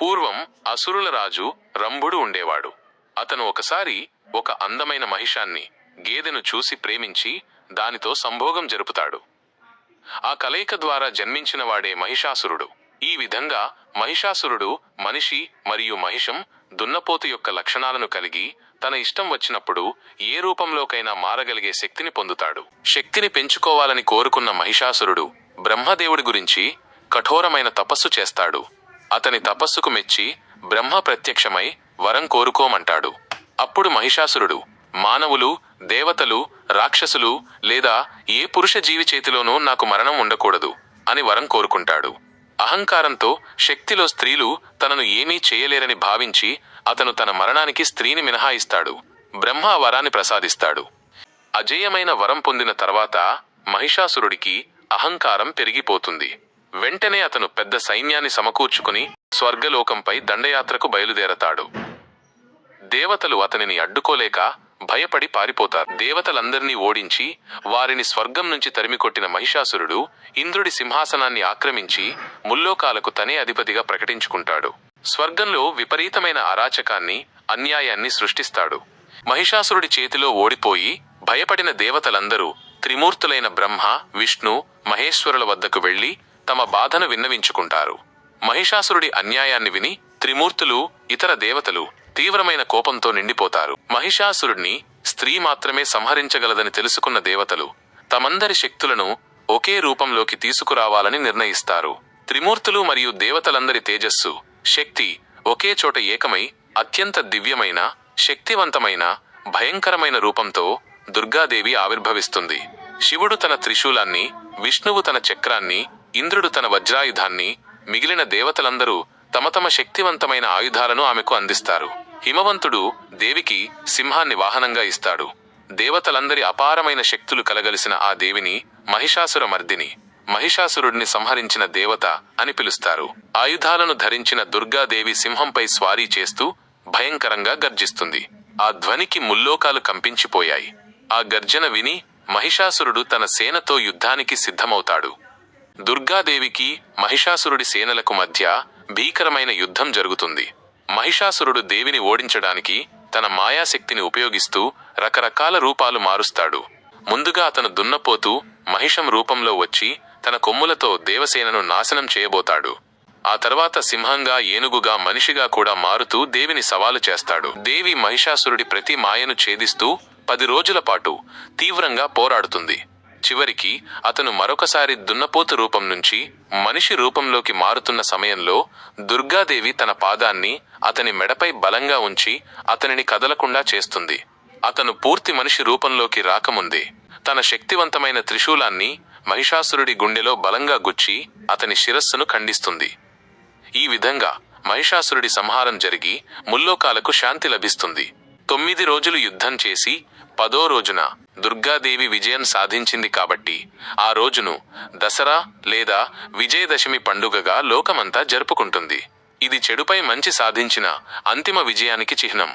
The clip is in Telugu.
పూర్వం అసురుల రాజు రంభుడు ఉండేవాడు. అతను ఒకసారి ఒక అందమైన మహిషాన్ని గేదెను చూసి ప్రేమించి దానితో సంభోగం జరుపుతాడు. ఆ కలయిక ద్వారా జన్మించిన వాడే మహిషాసురుడు. ఈ విధంగా మహిషాసురుడు మనిషి మరియు మహిషం దున్నపోతు యొక్క లక్షణాలను కలిగి తన ఇష్టం వచ్చినప్పుడు ఏ రూపంలోకైనా మారగలిగే శక్తిని పొందుతాడు. శక్తిని పెంచుకోవాలని కోరుకున్న మహిషాసురుడు బ్రహ్మదేవుడి గురించి కఠోరమైన తపస్సు చేస్తాడు. అతని తపస్సుకు మెచ్చి బ్రహ్మ ప్రత్యక్షమై వరం కోరుకోమంటాడు. అప్పుడు మహిషాసురుడు మానవులు దేవతలు రాక్షసులు లేదా ఏ పురుష జీవి చేతిలోనూ నాకు మరణం ఉండకూడదు అని వరం కోరుకుంటాడు. అహంకారంతో శక్తిలో స్త్రీలు తనను ఏమీ చేయలేరని భావించి అతను తన మరణానికి స్త్రీని మినహాయిస్తాడు బ్రహ్మ వరాన్ని ప్రసాదిస్తాడు. అజేయమైన వరం పొందిన తర్వాత మహిషాసురుడికి అహంకారం పెరిగిపోతుంది. వెంటనే అతను పెద్ద సైన్యాన్ని సమకూర్చుకుని స్వర్గలోకంపై దండయాత్రకు బయలుదేరతాడు. దేవతలు అతనిని అడ్డుకోలేక భయపడి పారిపోతారు. దేవతలందరినీ ఓడించి వారిని స్వర్గం నుంచి తరిమికొట్టిన మహిషాసురుడు ఇంద్రుడి సింహాసనాన్ని ఆక్రమించి ముల్లోకాలకు తనే అధిపతిగా ప్రకటించుకుంటాడు. స్వర్గంలో విపరీతమైన అరాచకాన్ని అన్యాయాన్ని సృష్టిస్తాడు. మహిషాసురుడి చేతిలో ఓడిపోయి భయపడిన దేవతలందరూ త్రిమూర్తులైన బ్రహ్మ విష్ణు మహేశ్వరుల వద్దకు వెళ్ళి తమ బాధను విన్నవించుకుంటారు. మహిషాసురుడి అన్యాయాన్ని విని త్రిమూర్తులు ఇతర దేవతలు తీవ్రమైన కోపంతో నిండిపోతారు. మహిషాసురుడిని స్త్రీ మాత్రమే సంహరించగలదని తెలుసుకున్న దేవతలు తమందరి శక్తులను ఒకే రూపంలోకి తీసుకురావాలని నిర్ణయిస్తారు. త్రిమూర్తులు మరియు దేవతలందరి తేజస్సు శక్తి ఒకే చోట ఏకమై అత్యంత దివ్యమైన శక్తివంతమైన భయంకరమైన రూపంతో దుర్గాదేవి ఆవిర్భవిస్తుంది. శివుడు తన త్రిశూలాన్ని విష్ణువు తన చక్రాన్ని ఇంద్రుడు తన వజ్రాయుధాన్ని మిగిలిన దేవతలందరూ తమ తమ శక్తివంతమైన ఆయుధాలను ఆమెకు అందిస్తారు. హిమవంతుడు దేవికి సింహాన్ని వాహనంగా ఇస్తాడు. దేవతలందరి అపారమైన శక్తులు కలగలిసిన ఆ దేవిని మహిషాసుర మర్దిని మహిషాసురుడిని సంహరించిన దేవత అని పిలుస్తారు. ఆయుధాలను ధరించిన దుర్గాదేవి సింహంపై స్వారీ చేస్తూ భయంకరంగా గర్జిస్తుంది. ఆ ధ్వనికి ముల్లోకాలు కంపించిపోయాయి. ఆ గర్జన విని మహిషాసురుడు తన సేనతో యుద్ధానికి సిద్ధమవుతాడు. దుర్గాదేవికి మహిషాసురుడి సేనలకు మధ్య భీకరమైన యుద్ధం జరుగుతుంది. మహిషాసురుడు దేవిని ఓడించడానికి తన మాయాశక్తిని ఉపయోగిస్తూ రకరకాల రూపాలు మారుస్తాడు. ముందుగా అతను దున్నపోతూ మహిషం రూపంలో వచ్చి తన కొమ్ములతో దేవసేనను నాశనం చేయబోతాడు. ఆ తర్వాత సింహంగా ఏనుగుగా మనిషిగా కూడా మారుతూ దేవిని సవాలు చేస్తాడు. దేవి మహిషాసురుడి ప్రతి మాయను ఛేదిస్తూ పది రోజుల పాటు తీవ్రంగా పోరాడుతుంది. చివరికి అతను మరొకసారి దున్నపోతు రూపం నుంచి మనిషి రూపంలోకి మారుతున్న సమయంలో దుర్గాదేవి తన పాదాన్ని అతని మెడపై బలంగా ఉంచి అతనిని కదలకుండా చేస్తుంది. అతను పూర్తి మనిషి రూపంలోకి రాకముందే తన శక్తివంతమైన త్రిశూలాన్ని మహిషాసురుడి గుండెలో బలంగా గుచ్చి అతని శిరస్సును ఖండిస్తుంది. ఈ విధంగా మహిషాసురుడి సంహారం జరిగి ముల్లోకాలకు శాంతి లభిస్తుంది. తొమ్మిది రోజులు యుద్ధం చేసి పదో రోజున దుర్గాదేవి విజయం సాధించింది కాబట్టి ఆ రోజును దసరా లేదా విజయదశమి పండుగగా లోకమంతా జరుపుకుంటుంది. ఇది చెడుపై మంచి సాధించిన అంతిమ విజయానికి చిహ్నం.